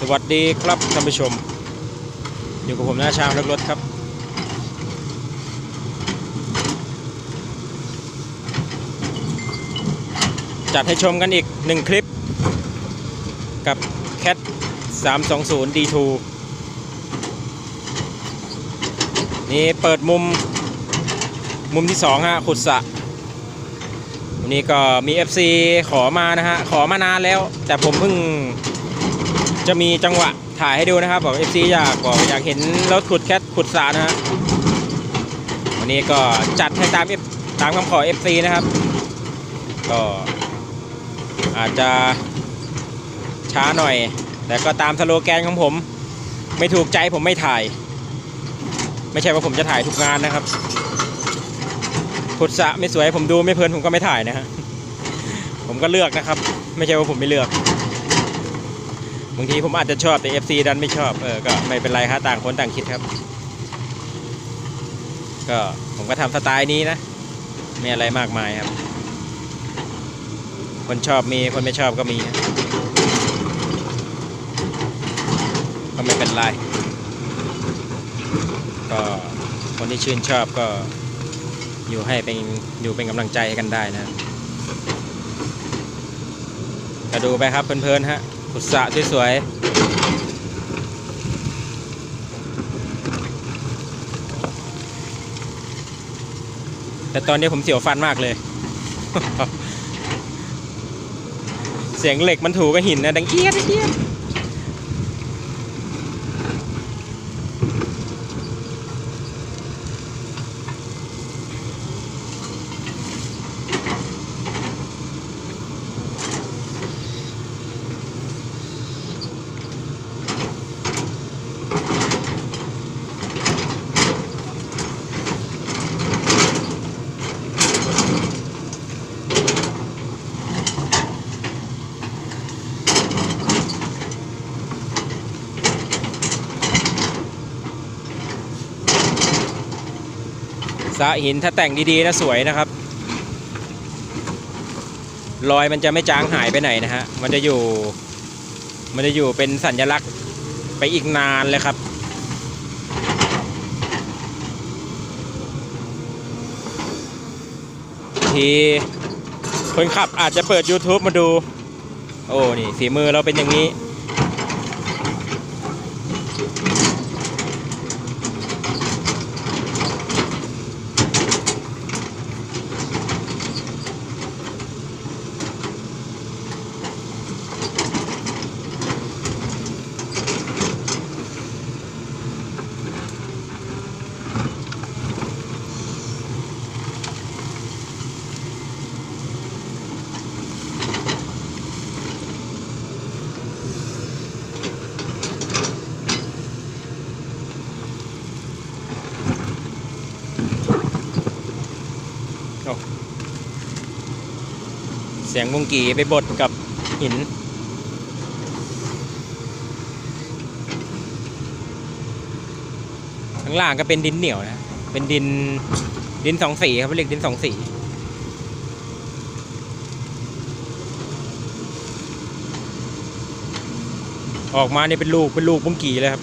สวัสดีครับท่านผู้ชม อยู่กับผมหน้าชามรถรถครับ จัดให้ชมกันอีกหนึ่งคลิป กับ Cat 320 D2 นี่เปิดมุมมุมที่สองฮะขุดสะวันนี้ก็มี FC ขอมานะฮะ ขอมานานแล้ว แต่ผมเพิ่ง จะมีจังหวะถ่ายให้ดูนะครับบอก FC อยากบอกอยากเห็นรถขุดแคทขุดสระนะฮะวันนี้ก็จัดให้ตามตามคำขอ FC นะครับ ก็อาจจะช้าหน่อย แต่ก็ตามสโลแกนของผม ไม่ถูกใจผมไม่ถ่าย ไม่ใช่ว่าผมจะถ่ายทุกงานนะครับขุดสะไม่สวยผมดูไม่เพลินผมก็ไม่ถ่ายนะฮะผมก็เลือกนะครับ ไม่ใช่ว่าผมไม่เลือก บางทีผมอาจจะชอบแต่ FC ดันไม่ชอบ เออ ก็ไม่เป็นไรครับต่างคนต่างคิดครับ ก็ผมก็ทำสไตล์นี้นะ ไม่อะไรมากมายครับ คนชอบมี คนไม่ชอบก็มี ก็ไม่เป็นไร ก็คนที่ชื่นชอบก็อยู่ให้เป็นอยู่เป็นกำลังใจให้กันได้นะก็ดูไปครับเพลินๆฮะุสะสวยๆ แต่ตอนนี้ผมเสียวฟันมากเลย เสียงเหล็กมันถูกกับหินนะดังเอียดเอียด สระหินถ้าแต่งดีๆนะสวยนะครับ รอยมันจะไม่จางหายไปไหนนะฮะ มันจะอยู่ มันจะอยู่เป็นสัญลักษณ์ไปอีกนานเลยครับทีคนขับอาจจะเปิด YouTube มาดู โอ้ นี่ฝีมือเราเป็นอย่างนี้ เสียงบุงกีไปบดกับหิน ข้างล่างก็เป็นดินเหนียวนะ เป็นดินดินสองสีครับเรียกดินสองสีออกมาเนี่ยเป็นลูกเป็นลูกบุ้งกีเลยครับ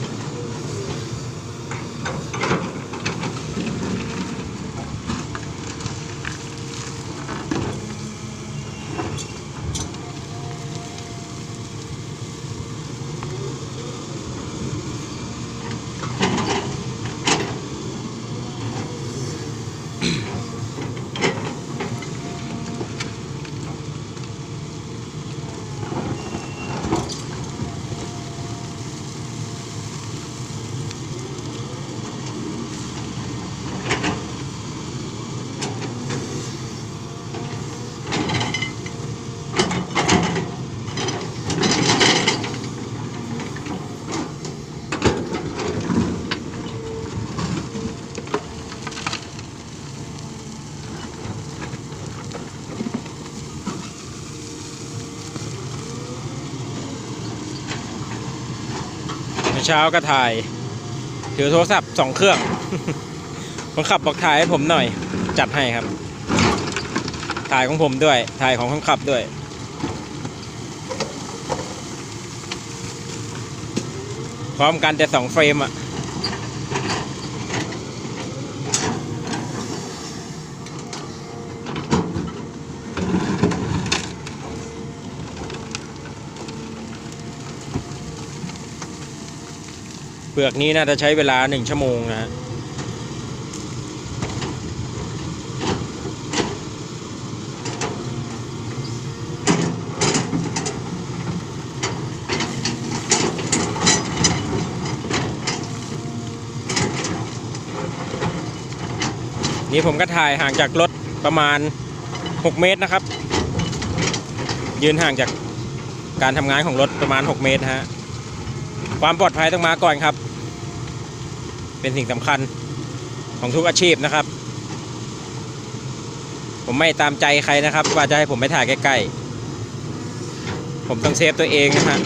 เช้าก็ถ่าย ถือโทรศัพท์สองเครื่องคนขับบอกถ่ายให้ผมหน่อย จัดให้ครับ ถ่ายของผมด้วย ถ่ายของคนขับด้วย พร้อมกันแต่สองเฟรมอะ เปลือกนี้น่าจะใช้เวลาหนึ่งชั่วโมงนะฮะนี่ผมก็ถ่ายห่างจากรถประมาณ 6 เมตรนะครับ ยืนห่างจากการทำงานของรถประมาณ 6 เมตรฮะ ความปลอดภัยต้องมาก่อนครับ เป็นสิ่งสำคัญของทุกอาชีพนะครับ ผมไม่ตามใจใครนะครับ ว่าจะให้ผมไปถ่ายใกล้ๆ ผมต้องเซฟตัวเองนะฮะ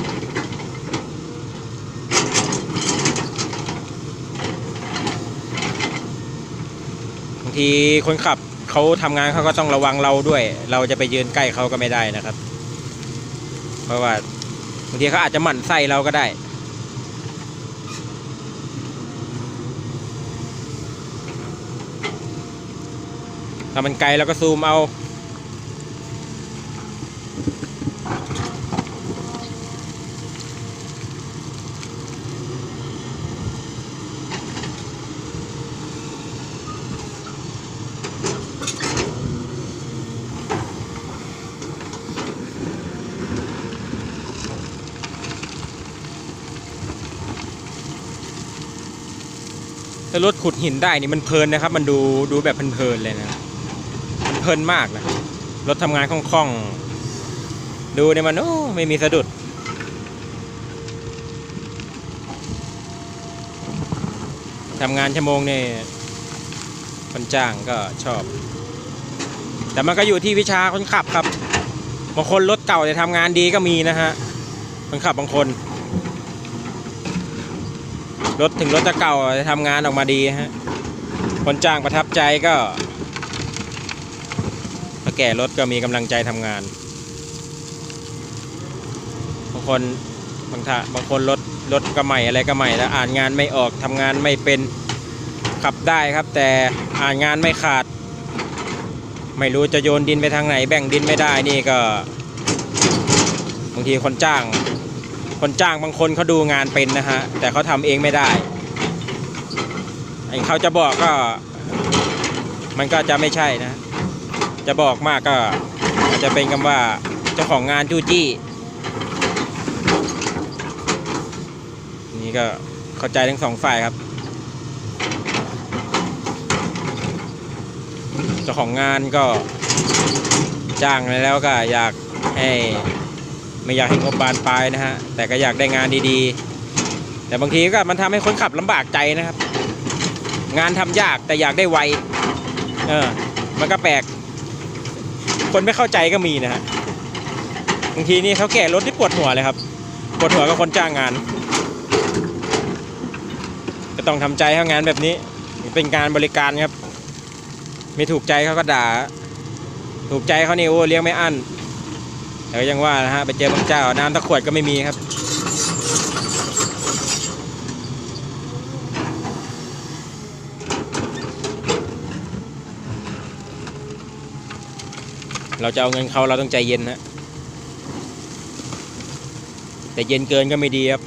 บางทีคนขับเขาทำงานเขาก็ต้องระวังเราด้วย เราจะไปยืนใกล้เขาก็ไม่ได้นะครับ เพราะว่าบางทีเขาอาจจะหมั่นไส้เราก็ได้ ถ้ามันไกลเราก็ซูมเอา ถ้ารถขุดหินได้นี่มันเพลินนะครับ มันดูดูแบบเพลินๆเลยนะมันเพ ลินมากนะรถทำงานคล่องๆ ดูเนี่ยมันโอ้ไม่มีสะดุด ทำงานชั่วโมงนี่คนจ้างก็ชอบ แต่มันก็อยู่ที่วิชาคนขับครับ บางคนรถเก่าแต่ทำงานดีก็มีนะฮะ คนขับบางคน รถถึงรถจะเก่าจะทำงานออกมาดีฮะ คนจ้างประทับใจก็ แก่รถก็มีกำลังใจทำงาน บางคนบางท่าบางคนรถรถก็ใหม่อะไรก็ใหม่แล้วอ่านงานไม่ออกทำงานไม่เป็นขับได้ครับ แต่อ่านงานไม่ขาด ไม่รู้จะโยนดินไปทางไหน แบ่งดินไม่ได้นี่ก็บางทีคนจ้าง คนจ้างบางคนเขาดูงานเป็นนะฮะแต่เขาทำเองไม่ได้ไอ้เขาจะบอกก็ มันก็จะไม่ใช่นะ จะบอกมากก็อาจจะเป็นคำว่าเจ้าของงานจู้จี้ นี่ก็เข้าใจทั้งสองฝ่ายครับ เจ้าของงานก็จ้างไปแล้วก็อยากให้ไม่อยากให้งบบานปลายนะฮะ แต่ก็อยากได้งานดีๆ แต่บางทีก็มันทำให้คนขับลำบากใจนะครับ งานทำยากแต่อยากได้ไว เออ มันก็แปลก คนไม่เข้าใจก็มีนะฮะบางทีนี่เขาแก่รถที่ปวดหัวเลยครับปวดหัวกับคนจ้างงานก็ต้องทำใจเข้างานแบบนี้ เป็นการบริการครับ ไม่ถูกใจเขาก็ด่า ถูกใจเขานี่โอ้เลี้ยงไม่อั้นแต่ก็ยังว่านะฮะไปเจอบางเจ้าน้ำตะขวดก็ไม่มีครับ เราจะเอาเงินเขาเราต้องใจเย็นนะแต่เย็นเกินก็ไม่ดีครับ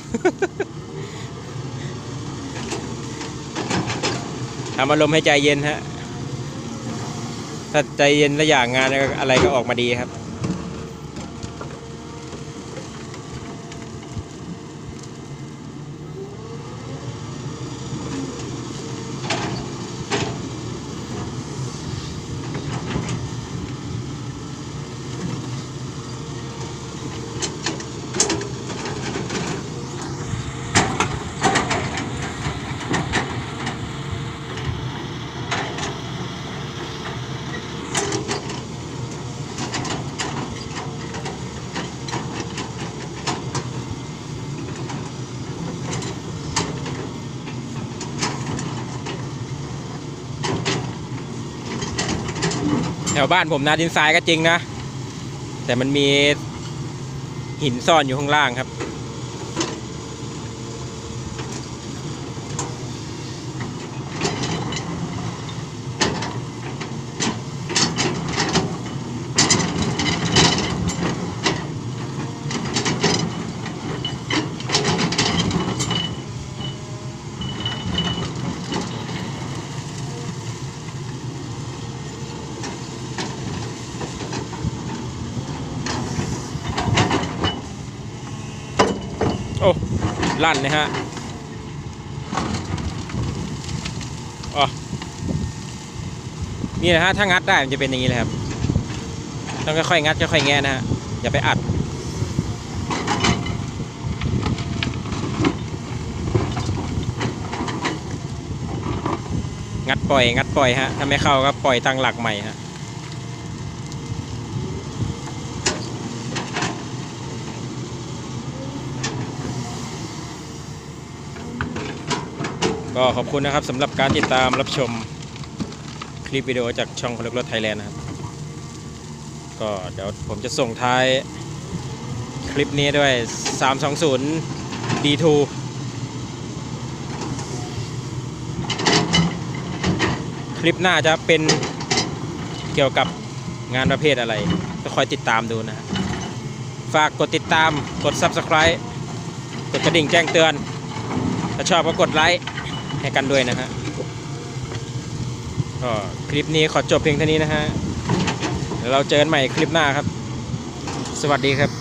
ทำอารมณ์ให้ใจเย็นฮะถ้าใจเย็นแล้วอย่างงานอะไรก็ออกมาดีครับ วบ้านผมนาดินทรายก็จริงนะ แต่มันมีหินซ่อนอยู่ข้างล่างครับ ลั่นนะฮะอ๋อนี่นะฮะถ้างัดได้มันจะเป็นอย่างนี้เลยครับต้องค่อยๆงัดค่อยๆแงะนะฮะอย่าไปอัดงัดปล่อยงัดปล่อยฮะถ้าไม่เข้าก็ปล่อยตั้งหลักใหม่ฮะ ก็ขอบคุณนะครับสำหรับการติดตามรับชมคลิปวิดีโอจากช่องคนรักรถไทยแลนด์นะครับ ก็เดี๋ยวผมจะส่งท้ายคลิปนี้ด้วย 320 D2 คลิปหน้าจะเป็นเกี่ยวกับงานประเภทอะไร ก็คอยติดตามดูนะฮะฝากกดติดตามกด Subscribe กดกระดิ่งแจ้งเตือน ถ้าชอบก็กดไลค์ ให้กันด้วยนะฮะก็คลิปนี้ขอจบเพียงเท่านี้นะฮะเดี๋ยวเราเจอกันใหม่คลิปหน้าครับ สวัสดีครับ